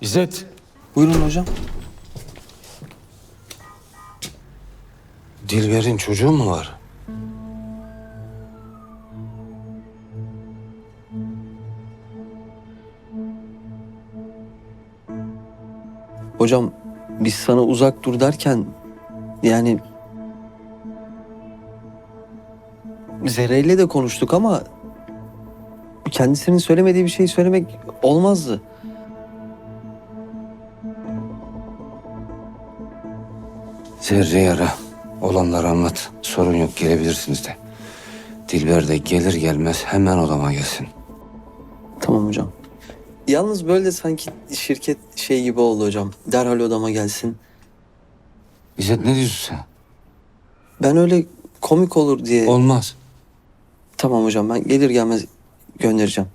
İzzet. Buyurun hocam. Dilber'in çocuğu mu var? Hocam biz sana uzak dur derken yani Zerre'yle de konuştuk ama kendisinin söylemediği bir şey söylemek olmazdı. Zerre'yi ara. Olanları anlat. Sorun yok gelebilirsiniz de. Dilber de gelir gelmez hemen odama gelsin. Tamam hocam. Yalnız böyle sanki şirket şey gibi oldu hocam. Derhal odama gelsin. İzzet ne diyorsun sen? Ben öyle komik olur diye. Olmaz. Tamam hocam ben gelir gelmez göndereceğim.